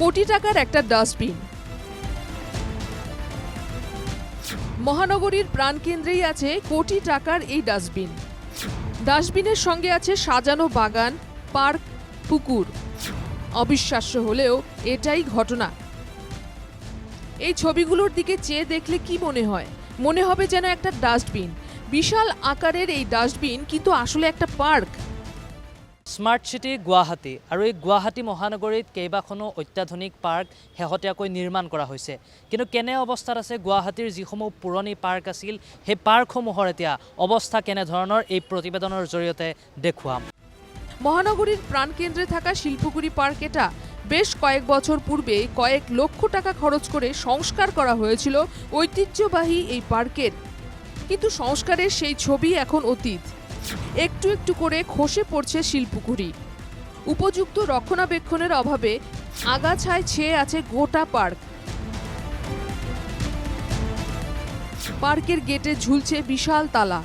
কোটি টাকার একটা ডাস্টবিন। মহানগরীর প্রাণকেন্দ্রেই আছে কোটি টাকার এই ডাস্টবিন। ডাস্টবিনের সঙ্গে আছে সাজানো বাগান, পার্ক, পুকুর। অবিশ্বাস্য হলেও এটাই ঘটনা। এই ছবিগুলোর দিকে চেয়ে দেখলে কি মনে হয়? মনে হবে যেন একটা ডাস্টবিন। বিশাল আকারের এই ডাস্টবিন কিন্তু আসলে একটা পার্ক। স্মাৰ্ট চিটি গুৱাহাটী আৰু এই গুৱাহাটী মহানগৰীত কেইবাখনো অত্যাধুনিক পাৰ্ক শেহতীয়াকৈ নিৰ্মাণ কৰা হৈছে। কিন্তু কেনে অৱস্থাত আছে গুৱাহাটীৰ যিসমূহ পুৰণি পাৰ্ক আছিল, সেই পাৰ্কসমূহৰ এতিয়া অৱস্থা কেনেধৰণৰ এই প্ৰতিবেদনৰ জৰিয়তে দেখুৱাম। মহানগরীর প্রাণকেন্দ্রে থাকা শিল্পগুড়ি পার্ক এটা বেশ কয়েক বছর পূর্বে কয়েক লক্ষ টাকা খরচ করে সংস্কার করা হয়েছিল ঐতিহ্যবাহী এই পার্কের। কিন্তু সংস্কারের সেই ছবি এখন অতীত। একটু একটু করে খসে পড়ছে শিল্পকুড়ি উপযুক্ত রক্ষণাবেক্ষণের অভাবে আগাছায় ছেয়ে আছে গোটা পার্ক। পার্কের গেটে ঝুলছে বিশাল তালা।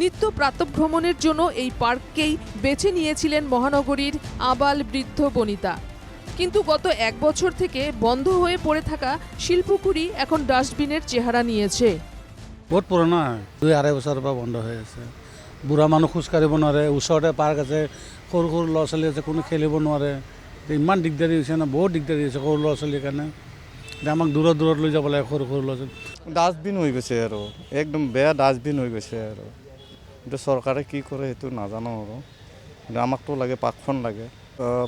নিত্য প্রাতভ্রমণের জন্য এই পার্ককেই বেছে নিয়েছিলেন মহানগরীর আবাল বৃদ্ধ বনিতা। কিন্তু গত এক বছর থেকে বন্ধ হয়ে পড়ে থাকা শিল্পকুড়ি এখন ডাস্টবিনের চেহারা নিয়েছে। পুৰণা দুই আঢ়ৈ বছৰৰ পৰা বন্ধ হৈ আছে বুঢ়া মানুহ খোজ কাঢ়িব নোৱাৰে, ওচৰতে পাৰ্ক আছে, সৰু সৰু ল'ৰা ছোৱালী আছে, কোনো খেলিব নোৱাৰে। ইমান দিগদাৰী হৈছে ন, বহুত দিগদাৰী হৈছে সৰু ল'ৰা ছোৱালীৰ কাৰণে। এতিয়া আমাক দূৰত দূৰত লৈ যাব লাগে সৰু সৰু ল'ৰা ছোৱালী ডাষ্টবিন হৈ গৈছে আৰু, একদম বেয়া ডাষ্টবিন হৈ গৈছে আৰু। এতিয়া চৰকাৰে কি কৰে সেইটো নাজানো আৰু। কিন্তু আমাকতো লাগে, পাৰ্কখন লাগে।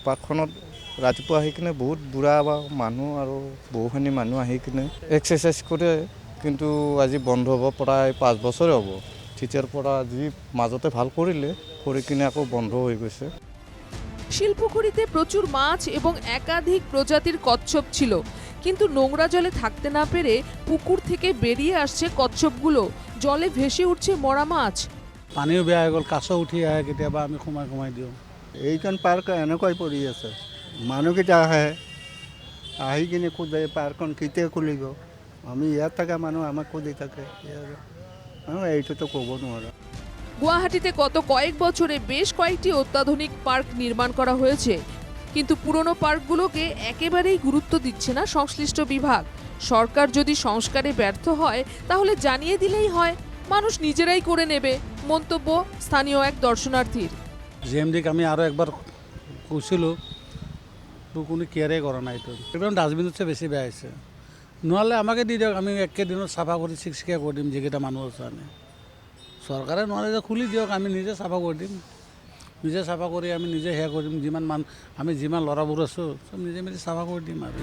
পাৰ্কখনত ৰাতিপুৱা আহি কিনে বহুত বুঢ়া বা মানুহ আৰু বহুখিনি মানুহ আহি কিনে এক্সাৰচাইজ কৰে, কিন্তু আজি বন্ধ হ'ব, প্ৰায় পাঁচ বছৰে হ'ব। তেতিয়াৰ পৰা যি মাজতে ভালো কৰিলে কৰি কিনে আকৌ বন্ধ হৈ গৈছে। শিল্পকুড়িতে প্রচুর মাছ এবং একাধিক প্রজাতির কচ্ছপ ছিল। কিন্তু নোংরা জলে থাকতে না পেরে পুকুর থেকে বেরিয়ে আসছে কচ্ছপগুলো। জলে ভেসে উঠছে মরা মাছ। পানীও বেয়া হৈ গ'ল কাছ উঠি আহে কেতিয়াবা আমি সোমাই সোমাই দিওঁ। এইখন পাৰ্ক এনেকুৱাই পৰি আছে। মানুহকেইটা আহে আহি কিনে সোধে পাৰ্কখন কেতিয়া খুলিব। আমি ইয়াত থকা মানুহ আমাক সুধি থাকে। এইটোতো ক'ব নোৱাৰোঁ গুয়াহাটিতে গত কয়েক বছরে বেশ কয়েকটি অত্যাধুনিক পার্ক নির্মাণ করা হয়েছে। কিন্তু পুরনো পার্কগুলোকে একেবারেই গুরুত্ব দিচ্ছে না সংশ্লিষ্ট বিভাগ। সরকার যদি সংস্কারে ব্যর্থ হয় তাহলে জানিয়ে দিলেই হয় মানুষ নিজেরাই করে নেবে মন্তব্য স্থানীয় এক দর্শনার্থীর। জি এম ডিক আমি আৰু একবাৰ কৈছিলোঁ তো কোনো কেয়াৰে কৰা নাই এইটো একদম ডাষ্টবিনতছে বেছি বেয়া হৈছে নহ'লে আমাকে দি দিয়ক, আমি একেদিনত চাফা কৰি চিকচিকীয়া কৰি দিম যিকেইটা মানুহ আছে আমি চৰকাৰে নোৱাৰে যে খুলি দিয়ক, আমি নিজে চাফা কৰি দিম। নিজে চাফা কৰি আমি নিজে সেয়া কৰিম যিমান মান আমি যিমান ল'ৰাবোৰ আছোঁ, চব নিজে মিলি চাফা কৰি দিম আৰু।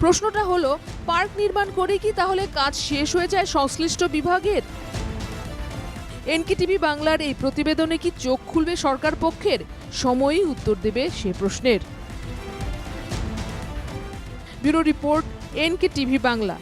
প্রশ্নটা হলো পার্ক নির্মাণ করে কি তাহলে কাজ শেষ হয়ে যায় সংশ্লিষ্ট বিভাগের? এনকেটিভি বাংলার এই প্রতিবেদনে কি চোখ খুলবে সরকার পক্ষের? সময়ই উত্তর দেবে সে প্রশ্নের। Bureau report NK TV Bangla.